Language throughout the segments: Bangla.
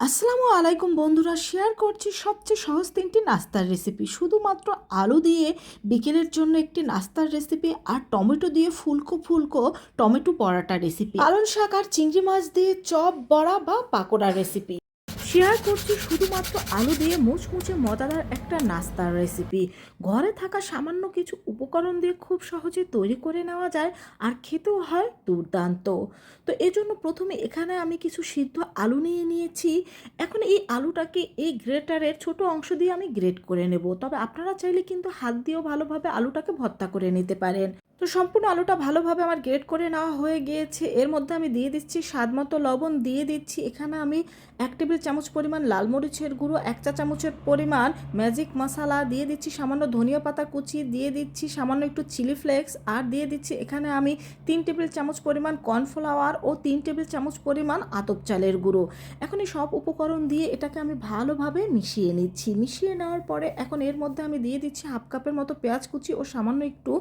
আসসালামু আলাইকুম বন্ধুরা শেয়ার করছি সবচেয়ে সহজ তিনটি নাস্তার রেসিপি শুধুমাত্র আলু দিয়ে বিকেলের জন্য একটি নাস্তার রেসিপি আর টমেটো দিয়ে ফুলকো ফুলকো টমেটো পরাটা রেসিপি পালন শাক আর চিংড়ি মাছ দিয়ে চপ, বড়া বা পাকোড়া রেসিপি শেয়ার করছি শুধুমাত্র আলু দিয়ে মুচমুচে মজাদার একটা নাস্তার রেসিপি ঘরে থাকা সামান্য কিছু উপকরণ দিয়ে খুব সহজে তৈরি করে নেওয়া যায় আর খেতেও হয় দুর্দান্ত। তো এই জন্য প্রথমে এখানে আমি কিছু সিদ্ধ আলু নিয়ে নিয়েছি। এখন এই আলুটাকে এই গ্রেটারের ছোট অংশ দিয়ে আমি গ্রেট করে নেব। তবে আপনারা চাইলে কিন্তু হাত দিয়েও ভালোভাবে আলুটাকে ভর্তা করে নিতে পারেন। তো সম্পূর্ণ আলুটা ভালোভাবে আমার গ্রেট করে নেওয়া হয়ে গিয়েছে। এর মধ্যে আমি দিয়ে দিচ্ছি স্বাদ মতো লবণ, দিয়ে দিচ্ছি এখানে আমি এক টেবিল চামচ পরিমাণ লাল মরিচের গুঁড়ো, এক চা চামচের পরিমাণ ম্যাজিক মশলা দিয়ে দিচ্ছি সামান্য ধনিয়া পাতা কুচি, দিয়ে দিচ্ছি সামান্য একটু চিলি ফ্লেক্স আর দিয়ে দিচ্ছি এখানে আমি তিন টেবিল চামচ পরিমাণ কর্নফ্লাওয়ার ও তিন টেবিল চামচ পরিমাণ আতপ চালের গুঁড়ো। এখন এই সব উপকরণ দিয়ে এটাকে আমি ভালোভাবে মিশিয়ে নিচ্ছি। মিশিয়ে নেওয়ার পরে এখন এর মধ্যে আমি দিয়ে দিচ্ছি হাফ কাপের মতো পেঁয়াজ কুচি ও সামান্য একটু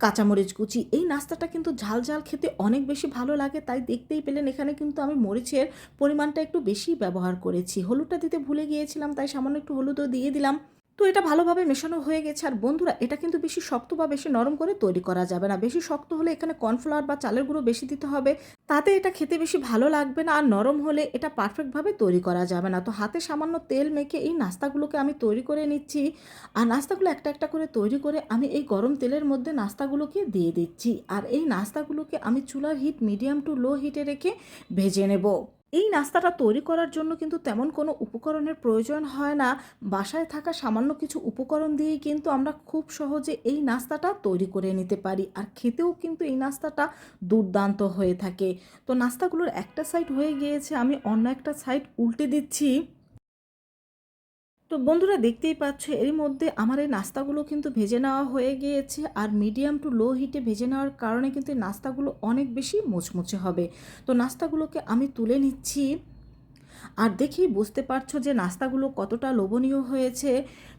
কাঁচামরিচ কুচি। এই নাস্তাটা কিন্তু ঝাল ঝাল খেতে অনেক বেশি ভালো লাগে, তাই দেখতেই পেলেন এখানে কিন্তু আমি মরিচের পরিমাণটা একটু বেশি ব্যবহার করেছি। হলুদটা দিতে ভুলে গিয়েছিলাম, তাই সামান্য একটু হলুদও দিয়ে দিলাম। তো এটা ভালোভাবে মেশানো হয়ে গেছে। আর বন্ধুরা, এটা কিন্তু বেশি শক্ত বা বেশি নরম করে তৈরি করা যাবে না। বেশি শক্ত হলে এখানে কর্নফ্লাওয়ার বা চালের গুঁড়ো বেশি দিতে হবে। তাতে এটা খেতে বেশি ভালো লাগবে না। আর নরম হলে এটা পারফেক্টভাবে তৈরি করা যাবে না। তো হাতে সামান্য তেল মেখে এই নাস্তাগুলোকে আমি তৈরি করে নিচ্ছি। আর নাস্তাগুলো একটা একটা করে তৈরি করে আমি এই গরম তেলের মধ্যে নাস্তাগুলোকে দিয়ে দিচ্ছি। আর এই নাস্তাগুলোকে আমি চুলার হিট, মিডিয়াম টু লো হিটে রেখে ভেজে নেব। এই নাস্তাটা তৈরি করার জন্য কিন্তু তেমন কোনো উপকরণের প্রয়োজন হয় না। বাসায় থাকা সামান্য কিছু উপকরণ দিয়েই কিন্তু আমরা খুব সহজে এই নাস্তাটা তৈরি করে নিতে পারি আর খেতেও কিন্তু এই নাস্তাটা দুর্দান্ত হয়ে থাকে। তো নাস্তাগুলোর একটা সাইড হয়ে গিয়েছে, আমি অন্য একটা সাইড উল্টে দিচ্ছি। তো বন্ধুরা দেখতেই পাচ্ছ, এর মধ্যে আমার এই নাস্তাগুলো কিন্তু ভেজে নেওয়া হয়ে গিয়েছে আর মিডিয়াম টু লো হিটে ভেজে নেওয়ার কারণে কিন্তু এই নাস্তাগুলো অনেক বেশি মুচমুচে হবে। তো নাস্তাগুলোকে আমি তুলে নিচ্ছি। আর দেখেই বুঝতে পারছ যে নাস্তাগুলো কতটা লোভনীয় হয়েছে।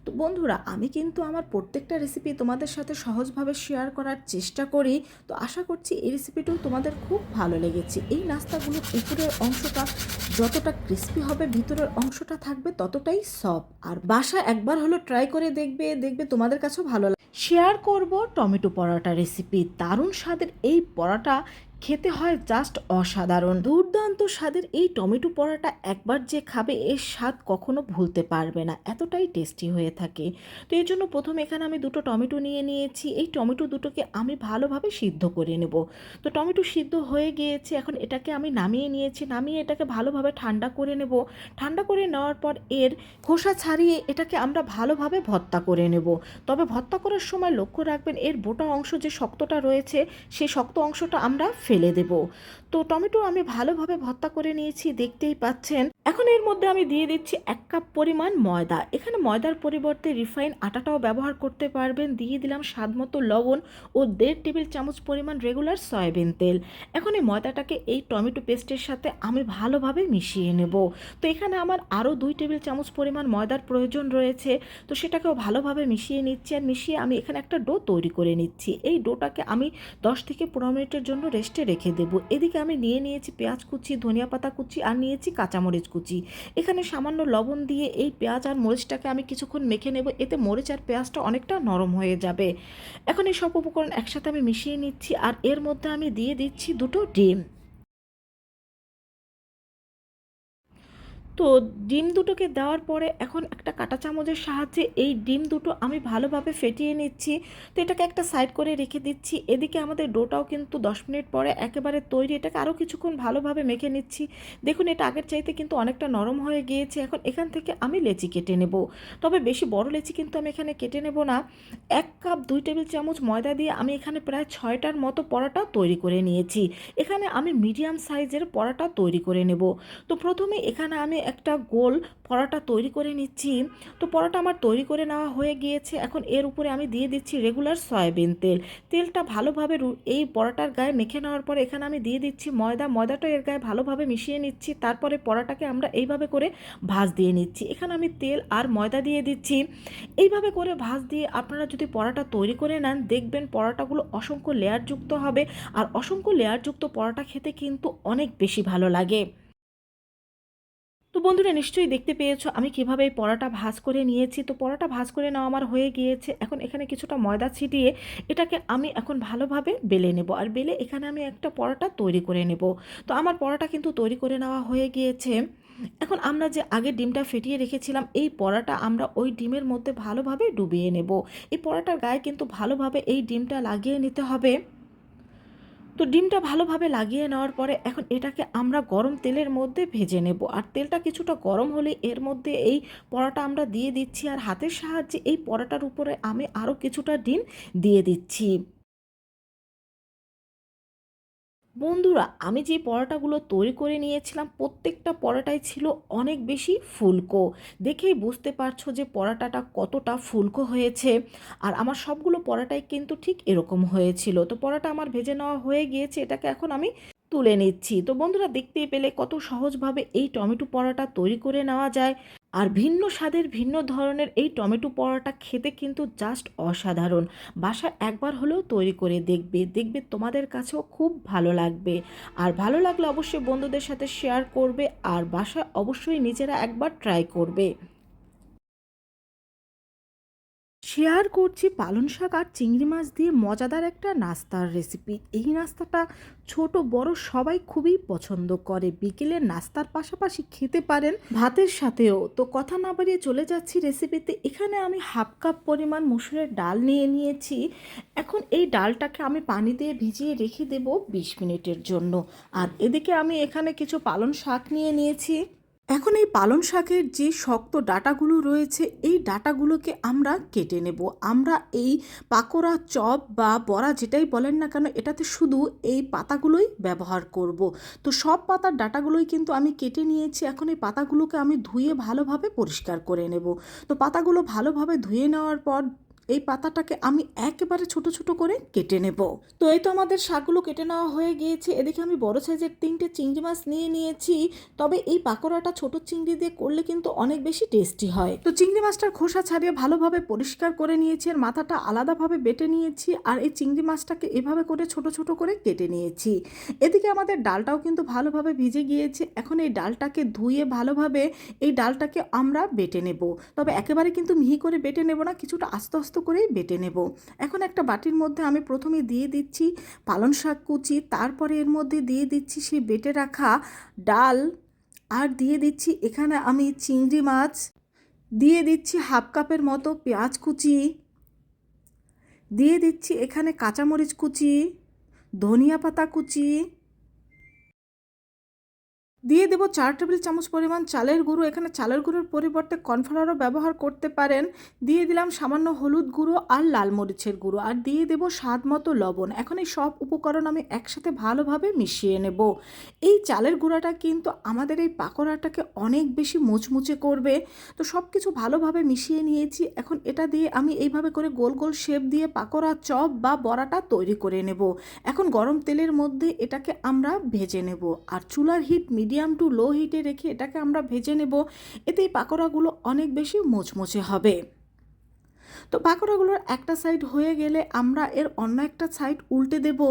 তো বন্ধুরা, আমি কিন্তু আমার প্রত্যেকটা রেসিপি তোমাদের সাথে সহজভাবে শেয়ার করার চেষ্টা করি। তো আশা করছি এই রেসিপিটাও তোমাদের খুব ভালো লেগেছে। এই নাস্তাগুলোর উপরের অংশটা যতটা ক্রিস্পি হবে, ভিতরের অংশটা থাকবে ততটাই সফট আর বাসা একবার হলো ট্রাই করে দেখবে দেখবে তোমাদের কাছেও ভালো শেয়ার করব টমেটো পরোটা রেসিপি দারুণ স্বাদের এই পরোটা খেতে হয় জাস্ট অসাধারণ। দুর্দান্ত স্বাদের এই টমেটো পরাটা একবার যে খাবে এর স্বাদ কখনো ভুলতে পারবে না, এতটাই টেস্টি হয়ে থাকে। তো এর জন্য প্রথম এখানে আমি দুটো টমেটো নিয়ে নিয়েছি, এই টমেটো দুটোকে আমি ভালোভাবে সিদ্ধ করে নেব। তো টমেটো সিদ্ধ হয়ে গিয়েছে, এখন এটাকে আমি নামিয়ে নিয়েছি, নামিয়ে এটাকে ভালোভাবে ঠান্ডা করে নেব। ঠান্ডা করে নেওয়ার পর এর খোসা ছাড়িয়ে এটাকে আমরা ভালোভাবে ভর্তা করে নেব। তবে ভর্তা করার সময় লক্ষ্য রাখবেন, এর বোটা অংশ যে শক্তটা রয়েছে সেই শক্ত অংশটা আমরা দেব। তো টমেটো আমি ভালোভাবে ভর্তা করে নিয়েছি, দেখতেই পাচ্ছেন। এখন এর মধ্যে আমি দিয়ে দিচ্ছি এক কাপ পরিমাণ ময়দা। এখানে ময়দার পরিবর্তে রিফাইন আটাটাও ব্যবহার করতে পারবেন। দিয়ে দিলাম স্বাদ মতো লবণ ও দেড় টেবিল চামচ পরিমাণ রেগুলার সয়াবিন তেল। এখন এই ময়দাটাকে এই টমেটো পেস্টের সাথে আমি ভালোভাবে মিশিয়ে নেব। তো এখানে আমার আরও দুই টেবিল চামচ পরিমাণ ময়দার প্রয়োজন রয়েছে। তো সেটাকেও ভালোভাবে মিশিয়ে নিচ্ছি আর মিশিয়ে আমি এখানে একটা ডো তৈরি করে নিচ্ছি। এই ডোটাকে আমি দশ থেকে পনেরো মিনিটের জন্য রেস্টে রেখে দেব। এদিকে আমি নিয়ে নিয়েছি পেঁয়াজ কুচি, ধনিয়া পাতা কুচি আর নিয়েছি কাঁচামরিচ কুচি। এখানে সামান্য লবণ দিয়ে এই পেঁয়াজ আর মরিচটাকে আমি কিছুক্ষণ মেখে নেব, এতে মরিচ আর পেঁয়াজটা অনেকটা নরম হয়ে যাবে। এখন এই সব উপকরণ একসাথে আমি মিশিয়ে নিচ্ছি আর এর মধ্যে আমি দিয়ে দিচ্ছি দুটো ডিম। তো ডিম দুটোকে দেওয়ার পরে এখন একটা কাঁটা চামচের সাহায্যে এই ডিম দুটো আমি ভালোভাবে ফেটিয়ে নিচ্ছি। তো এটাকে একটা সাইড করে রেখে দিচ্ছি। এদিকে আমাদের ডোটাও কিন্তু দশ মিনিট পরে একেবারে তৈরি। এটাকে আরও কিছুক্ষণ ভালোভাবে মেখে নিচ্ছি। দেখুন, এটা আগের চাইতে কিন্তু অনেকটা নরম হয়ে গিয়েছে। এখন এখান থেকে আমি লেচি কেটে নেব। তবে বেশি বড় লেচি কিন্তু আমি এখানে কেটে নেব না। এক কাপ দুই টেবিল চামচ ময়দা দিয়ে আমি এখানে প্রায় ছয়টার মতো পরোটা তৈরি করে নিয়েছি। এখানে আমি মিডিয়াম সাইজের পরোটা তৈরি করে নেব। তো প্রথমে এখানে আমি একটা গোল পরোটা তৈরি করে নিচ্ছি। তো পরোটা আমার তৈরি করে নেওয়া হয়ে গিয়েছে। এখন এর উপরে আমি দিয়ে দিচ্ছি রেগুলার সয়াবিন তেল। তেলটা ভালোভাবে এই পরোটার গায়ে মেখে নেওয়ার পরে এখানে আমি দিয়ে দিচ্ছি ময়দা। ময়দাটা এর গায়ে ভালোভাবে মিশিয়ে নিচ্ছি। তারপরে পরোটাকে আমরা এইভাবে করে ভাজ দিয়ে নিচ্ছি। এখানে আমি তেল আর ময়দা দিয়ে দিচ্ছি। এইভাবে করে ভাজ দিয়ে আপনারা যদি পরোটা তৈরি করে নেন, দেখবেন পরোটাগুলো অসংখ্য লেয়ারযুক্ত হবে। আর অসংখ্য লেয়ারযুক্ত পরোটা খেতে কিন্তু অনেক বেশি ভালো লাগে। তো বন্ধুরা নিশ্চয়ই দেখতে পেয়েছ, আমি কীভাবে এই পরোটা ভাজ করে নিয়েছি। তো পরোটা ভাজ করে নেওয়া আমার হয়ে গিয়েছে। এখন এখানে কিছুটা ময়দা ছিটিয়ে এটাকে আমি এখন ভালোভাবে বেলে নেব। আর বেলে এখানে আমি একটা পরোটা তৈরি করে নেব। তো আমার পরোটা কিন্তু তৈরি করে নেওয়া হয়ে গিয়েছে। এখন আমরা যে আগে ডিমটা ফেটিয়ে রেখেছিলাম, এই পরাটা আমরা ওই ডিমের মধ্যে ভালোভাবে ডুবিয়ে নেব। এই পরোটার গায়ে কিন্তু ভালোভাবে এই ডিমটা লাগিয়ে নিতে হবে। তো ডিমটা ভালোভাবে লাগিয়ে নেওয়ার পরে এখন এটাকে আমরা গরম তেলের মধ্যে ভেজে নেব। আর তেলটা কিছুটা গরম হলে এর মধ্যে এই পরাটা আমরা দিয়ে দিচ্ছি। আর হাতের সাহায্যে এই পরোটার উপরে আমি আরও কিছুটা ডিম দিয়ে দিচ্ছি। বন্ধুরা, আমি যে পরোটাগুলো তৈরি করে নিয়েছিলাম, প্রত্যেকটা পরোটাই ছিল অনেক বেশি ফুলকো। দেখেই বুঝতে পারছ যে পরোটাটা কতটা ফুলকো হয়েছে। আর আমার সবগুলো পরোটাই কিন্তু ঠিক এরকম হয়েছিল। তো পরোটা আমার ভেজে নেওয়া হয়ে গিয়েছে, এটাকে এখন আমি তুলে নিচ্ছি। তো বন্ধুরা, দেখতেই পেলে কত সহজভাবে এই টমেটো পরোটা তৈরি করে নেওয়া যায়। আর ভিন্ন স্বাদের ভিন্ন ধরনের এই টমেটো পরোটা খেতে কিন্তু জাস্ট অসাধারণ। বাসা একবার হলেও তৈরি করে দেখবে দেখবে তোমাদের কাছেও খুব ভালো লাগবে। আর ভালো লাগলে অবশ্যই বন্ধুদের সাথে শেয়ার করবে আর বাসায় অবশ্যই নিজেরা একবার ট্রাই করবে। শেয়ার করছি পালং শাক আর চিংড়ি মাছ দিয়ে মজাদার একটা নাস্তার রেসিপি এই নাস্তাটা ছোট, বড় সবাই খুবই পছন্দ করে। বিকেলে নাস্তার পাশাপাশি খেতে পারেন ভাতের সাথেও। তো কথা না বাড়িয়ে চলে যাচ্ছি রেসিপিতে এখানে আমি হাফ কাপ পরিমাণ মুসুরের ডাল নিয়ে নিয়েছি। এখন এই ডালটাকে আমি পানি দিয়ে ভিজিয়ে রেখে দেব বিশ মিনিটের জন্য। আর এদিকে আমি এখানে কিছু পালং শাক নিয়ে নিয়েছি। এখন এই পালং শাকের যে শক্ত ডাটাগুলো রয়েছে, এই ডাটাগুলোকে আমরা কেটে নেব। আমরা এই পাকোড়া চপ বা বড়া যেটাই বলেন না কেন, এটাতে শুধু এই পাতাগুলোই ব্যবহার করব। তো সব পাতার ডাটাগুলোই কিন্তু আমি কেটে নিয়েছি। এখন এই পাতাগুলোকে আমি ধুয়ে ভালোভাবে পরিষ্কার করে নেব। তো পাতাগুলো ভালোভাবে ধুয়ে নেওয়ার পর এই পাতাটাকে আমি একেবারে ছোট ছোট করে কেটে নেব। তো এই তো আমাদের শাকগুলো কেটে নেওয়া হয়ে গিয়েছে। এদিকে আমি বড় সাইজের তিনটে চিংড়ি মাছ নিয়ে নিয়েছি। তবে এই পাকোড়াটা ছোট চিংড়ি দিয়ে করলে কিন্তু অনেক বেশি টেস্টি হয়। তো চিংড়ি মাছটার খোসা ছাড়িয়ে ভালোভাবে পরিষ্কার করে নিয়েছি আর মাথাটা আলাদাভাবে বেটে নিয়েছি আর এই চিংড়ি মাছটাকে এভাবে করে ছোট ছোট করে কেটে নিয়েছি। এদিকে আমাদের ডালটাও কিন্তু ভালোভাবে ভিজে গিয়েছে। এখন এই ডালটাকে ধুয়ে ভালোভাবে এই ডালটাকে আমরা বেটে নেব। তবে একেবারে কিন্তু মিহি করে বেটে নেব না, কিছুটা আস্তে আস্তে করেই বেটে নেব। এখন একটা বাটির মধ্যে আমি প্রথমে দিয়ে দিচ্ছি পালং শাক কুচি, তারপরে এর মধ্যে দিয়ে দিচ্ছি সেই বেটে রাখা ডাল, আর দিয়ে দিচ্ছি এখানে আমি চিংড়ি মাছ, দিয়ে দিচ্ছি হাফ কাপের মতো পেঁয়াজ কুচি, দিয়ে দিচ্ছি এখানে কাঁচামরিচ কুচি, ধনিয়া পাতা কুচি দিয়ে দেবো চার টেবিল চামচ পরিমাণ চালের গুঁড়ো। এখানে চালের গুঁড়োর পরিবর্তে কর্নফ্লাওয়ারও ব্যবহার করতে পারেন। দিয়ে দিলাম সামান্য হলুদ গুঁড়ো আর লাল মরিচের গুঁড়ো। আর দিয়ে দেবো স্বাদ মতো লবণ। এখন এই সব উপকরণ আমি একসাথে ভালোভাবে মিশিয়ে নেব। এই চালের গুঁড়াটা কিন্তু আমাদের এই পাকোড়াটাকে অনেক বেশি মুচমুচে করবে। তো সব কিছু ভালোভাবে মিশিয়ে নিয়েছি। এখন এটা দিয়ে আমি এইভাবে করে গোল গোল শেপ দিয়ে পাকোড়া চপ বা বড়াটা তৈরি করে নেব। এখন গরম তেলের মধ্যে এটাকে আমরা ভেজে নেব। আর চুলার হিট মিডিয়াম টু লো হিটে রেখে এটাকে আমরা ভেজে নেব। এতে পাকোড়াগুলো অনেক বেশি মোচমোচে হবে। তো পাকোড়াগুলোর একটা সাইড হয়ে গেলে আমরা এর অন্য একটা সাইড উল্টে দেব।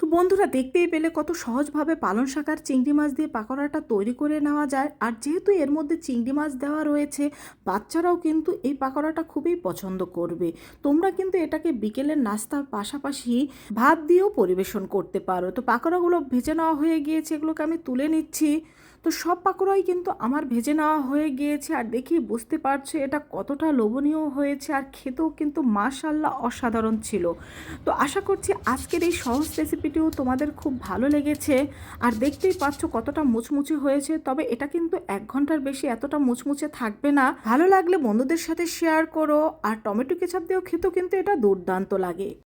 তো বন্ধুরা, দেখতেই পেলে কত সহজভাবে পালন শাকার চিংড়ি মাছ দিয়ে পাকোড়াটা তৈরি করে নেওয়া যায়। আর যেহেতু এর মধ্যে চিংড়ি মাছ দেওয়া রয়েছে, বাচ্চারাও কিন্তু এই পাকোড়াটা খুবই পছন্দ করবে। তোমরা কিন্তু এটাকে বিকেলের নাস্তার পাশাপাশি ভাত দিয়েও পরিবেশন করতে পারো। তো পাকোড়াগুলো ভেজে নেওয়া হয়ে গিয়েছে, এগুলোকে আমি তুলে নিচ্ছি। তো সব পাকোড়াই কিন্তু আমার ভেজে নেওয়া হয়ে গিয়েছে আর দেখি বুঝতে পারছ এটা কতটা লোভনীয় হয়েছে আর খেতেও কিন্তু মাশাল্লাহ অসাধারণ ছিল। তো আশা করছি আজকের এই সহজ রেসিপিটিও তোমাদের খুব ভালো লেগেছে আর দেখতেই পাচ্ছ কতটা মুচমুচে হয়েছে, তবে এটা কিন্তু এক ঘণ্টার বেশি এতটা মুচমুচে থাকবে না। ভালো লাগলে বন্ধুদের সাথে শেয়ার করো আর টমেটো কেচাপ দিয়েও খেতেও কিন্তু এটা দুর্দান্ত লাগে।